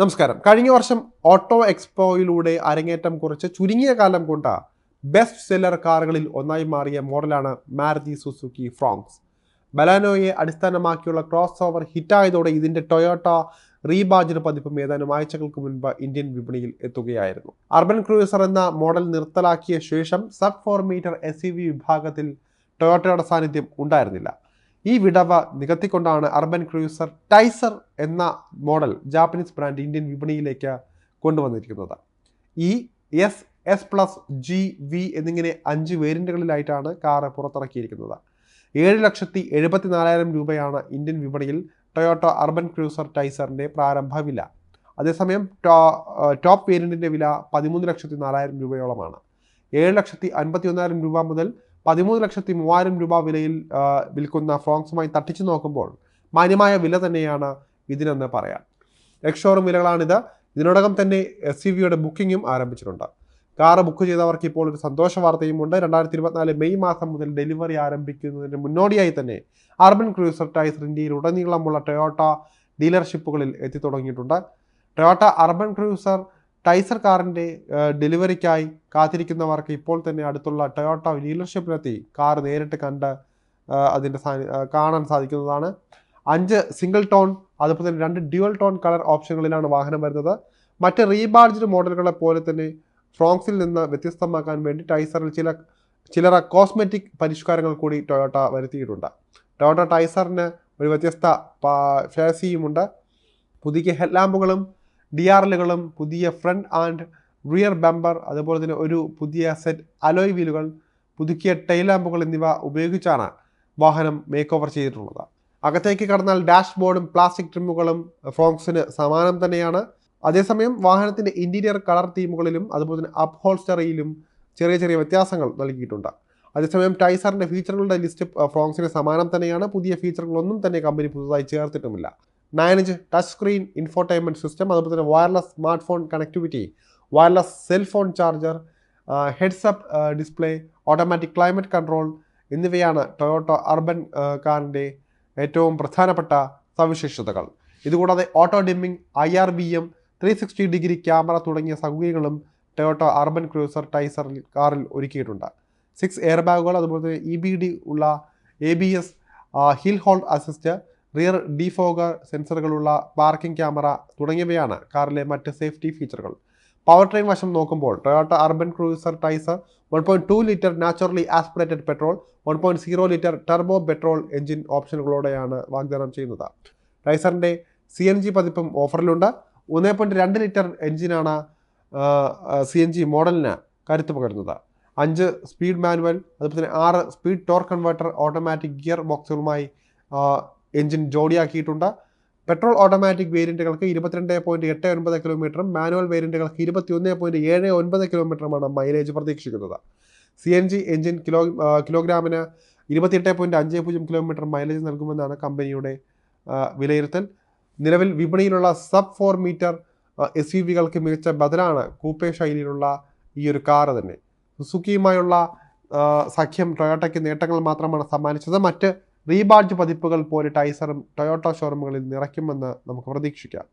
നമസ്കാരം. കഴിഞ്ഞ വർഷം ഓട്ടോ എക്സ്പോയിലൂടെ അരങ്ങേറ്റം കുറിച്ച് ചുരുങ്ങിയ കാലം കൊണ്ട ബെസ്റ്റ് സെല്ലർ കാറുകളിൽ ഒന്നായി മാറിയ മോഡലാണ് മാരുതി സുസുക്കി ഫ്രോങ്സ് ബലാനോയെ അടിസ്ഥാനമാക്കിയുള്ള ക്രോസ് ഓവർ ഹിറ്റായതോടെ ഇതിന്റെ ടൊയോട്ട റീബാജിന് പതിപ്പും ഏതാനും ആഴ്ചകൾക്ക് മുൻപ് ഇന്ത്യൻ വിപണിയിൽ എത്തുകയായിരുന്നു. അർബൻ ക്രൂസർ എന്ന മോഡൽ നിർത്തലാക്കിയ ശേഷം സബ് ഫോർ മീറ്റർ എസ് വിഭാഗത്തിൽ ടൊയോട്ടയുടെ സാന്നിധ്യം ഉണ്ടായിരുന്നില്ല. ഈ വിടവ് നികത്തിക്കൊണ്ടാണ് അർബൻ ക്രൂസർ ടൈസർ എന്ന മോഡൽ ജാപ്പനീസ് ബ്രാൻഡ് ഇന്ത്യൻ വിപണിയിലേക്ക് കൊണ്ടുവന്നിരിക്കുന്നത്. E S S plus G V എന്നിങ്ങനെ അഞ്ച് വേരിയന്റുകളിലായിട്ടാണ് കാറ് പുറത്തിറക്കിയിരിക്കുന്നത്. ഏഴ് ലക്ഷത്തി എഴുപത്തി നാലായിരം രൂപയാണ് ഇന്ത്യൻ വിപണിയിൽ ടൊയോട്ട അർബൻ ക്രൂസർ ടൈസറിന്റെ പ്രാരംഭ വില. അതേസമയം ടോപ്പ് വേരിയന്റിന്റെ വില പതിമൂന്ന് ലക്ഷത്തി നാലായിരം രൂപയോളമാണ്. ഏഴ് ലക്ഷത്തി അൻപത്തി ഒന്നായിരം രൂപ മുതൽ പതിമൂന്ന് ലക്ഷത്തി മൂവായിരം രൂപ വിലയിൽ വിൽക്കുന്ന ഫ്രോങ്സുമായി തട്ടിച്ചു നോക്കുമ്പോൾ മാന്യമായ വില തന്നെയാണ് ഇതിനെന്ന് പറയാം. എക്സ്ഷോറും വിലകളാണിത്. ഇതിനോടകം തന്നെ എസ് സി വിയുടെ ബുക്കിങ്ങും ആരംഭിച്ചിട്ടുണ്ട്. കാർ ബുക്ക് ചെയ്തവർക്ക് ഇപ്പോൾ ഒരു സന്തോഷ വാർത്തയുമുണ്ട് രണ്ടായിരത്തി ഇരുപത്തിനാല് മെയ് മാസം മുതൽ ഡെലിവറി ആരംഭിക്കുന്നതിന് മുന്നോടിയായി തന്നെ അർബൻ ക്രൂസർ ടൈസർ ഇന്ത്യയിൽ ഉടനീളമുള്ള ടൊയോട്ട ഡീലർഷിപ്പുകളിൽ എത്തിത്തുടങ്ങിയിട്ടുണ്ട്. ടൊയോട്ട അർബൻ ക്രൂസർ ടൈസർ കാറിന്റെ ഡെലിവറിക്കായി കാത്തിരിക്കുന്നവർക്ക് ഇപ്പോൾ തന്നെ അടുത്തുള്ള ടൊയോട്ട ഡീലർഷിപ്പിലെത്തി കാർ നേരിട്ട് കണ്ട് അതിന്റെ കാണാൻ സാധിക്കുന്നതാണ്. അഞ്ച് സിംഗിൾ ടോൺ അതുപോലെ തന്നെ രണ്ട് ഡ്യുവൽ ടോൺ കളർ ഓപ്ഷനുകളിലാണ് വാഹനം വരുന്നത്. മറ്റ് റീബാർജ്ഡ് മോഡലുകളെ പോലെ തന്നെ ഫ്രോങ്സിൽ നിന്ന് വ്യത്യസ്തമാക്കാൻ വേണ്ടി ടൈസറിൽ ചില ചിലറ കോസ്മെറ്റിക് പരിഷ്കാരങ്ങൾ കൂടി ടൊയോട്ട വരുത്തിയിട്ടുണ്ട്. ടൊയോട്ട ടൈസറിന് ഒരു വ്യത്യസ്ത ഫാസിയുമുണ്ട് പുതിയ ഹെഡ് ലാമ്പുകളും ഡി ആർ എല്ലുകളും പുതിയ ഫ്രണ്ട് ആൻഡ് റിയർ ബമ്പർ അതുപോലെ തന്നെ ഒരു പുതിയ സെറ്റ് അലോയ് വീലുകൾ പുതുക്കിയ ടൈൽ ലാമ്പുകൾ എന്നിവ ഉപയോഗിച്ചാണ് വാഹനം മേക്ക് ഓവർ ചെയ്തിട്ടുള്ളത്. അകത്തേക്ക് കടന്നാൽ ഡാഷ് ബോർഡും പ്ലാസ്റ്റിക് ട്രിമ്മുകളും ഫ്രോങ്സിന് സമാനം തന്നെയാണ്. അതേസമയം വാഹനത്തിന്റെ ഇന്റീരിയർ കളർ തീമുകളിലും അതുപോലെ തന്നെ അപ്ഹോൾസ്റ്ററിയിലും ചെറിയ ചെറിയ വ്യത്യാസങ്ങൾ നൽകിയിട്ടുണ്ട്. അതേസമയം ടൈസറിന്റെ ഫീച്ചറുകളുടെ ലിസ്റ്റ് ഫ്രോങ്സിന് സമാനം തന്നെയാണ്. പുതിയ ഫീച്ചറുകളൊന്നും തന്നെ കമ്പനി പുതുതായി ചേർത്തിട്ടുമില്ല. Nine inch touch screen infotainment system അതുപോലെ തന്നെ wireless smart phone connectivity wireless cellphone charger heads up display automatic climate control എന്നിവയാണ് ടൊയോട്ടോ അർബൻ കാറിന്റെ ഏറ്റവും പ്രധാനപ്പെട്ട സവിശേഷതകൾ. ഇതുകൂടാതെ auto dimming I R B M three sixty degree camera തുടങ്ങിയ സൗകര്യങ്ങളും ടൊയോട്ടോ അർബൻ ക്രൂസർ ടൈസറിൽ കാറിൽ ഒരുക്കിയിട്ടുണ്ട്. സിക്സ് എയർ ബാഗുകൾ അതുപോലെ തന്നെ ഇ ബി ഡി ഉള്ള A B S hill hold assist rear defogger സെൻസറുകളുള്ള parking camera തുടങ്ങിയവയാണ് കാറിലെ മറ്റ് സേഫ്റ്റി ഫീച്ചറുകൾ പവർ ട്രെയിൻ വശം നോക്കുമ്പോൾ Toyota Urban Cruiser Taisor one point two litre naturally aspirated petrol one point zero litre turbo petrol engine ഓപ്ഷനുകളോടെയാണ് വാഗ്ദാനം ചെയ്യുന്നത്. ടൈസറിന്റെ C N G പതിപ്പും ഓഫറിലുണ്ട് ഒന്നേ പോയിന്റ് രണ്ട് ലിറ്റർ എഞ്ചിനാണ് സി എൻ ജി മോഡലിന് കരുത്ത് പകരുന്നത്. അഞ്ച് സ്പീഡ് മാനുവൽ അതുപോലെ തന്നെ ആറ് speed torque converter automatic gear ബോക്സുകളുമായി engine ജോഡിയാക്കിയിട്ടുണ്ട്. പെട്രോൾ ഓട്ടോമാറ്റിക് വേരിയന്റുകൾക്ക് ഇരുപത്തിരണ്ട് പോയിന്റ് എട്ട് ഒൻപത് കിലോമീറ്ററും മാനുവൽ വേരിയന്റുകൾക്ക് ഇരുപത്തിയൊന്ന് പോയിന്റ് ഏഴ് ഒൻപത് കിലോമീറ്ററുമാണ് മൈലേജ് പ്രതീക്ഷിക്കുന്നത്. C N G engine kilo കിലോഗ്രാമിന് ഇരുപത്തിയെട്ട് പോയിന്റ് അഞ്ച് പൂജ്യം കിലോമീറ്റർ മൈലേജ് നൽകുമെന്നാണ് കമ്പനിയുടെ വിലയിരുത്തൽ. നിലവിൽ വിപണിയിലുള്ള sub four metre S U വികൾക്ക് മികച്ച ബദലാണ് കൂപ്പേ ശൈലിയിലുള്ള ഈ ഒരു കാർ തന്നെ. സുസുക്കിയുമായുള്ള സഖ്യം ടൊയോട്ടയ്ക്ക് നേട്ടങ്ങൾ മാത്രമാണ് സമ്മാനിച്ചത്. മറ്റ് റീബാഡ്ജ് പതിപ്പുകൾ പോലെ ടൈസറും ടൊയോട്ട ഷോറൂമുകളിൽ നിറയ്ക്കുമെന്ന് നമുക്ക് പ്രതീക്ഷിക്കാം.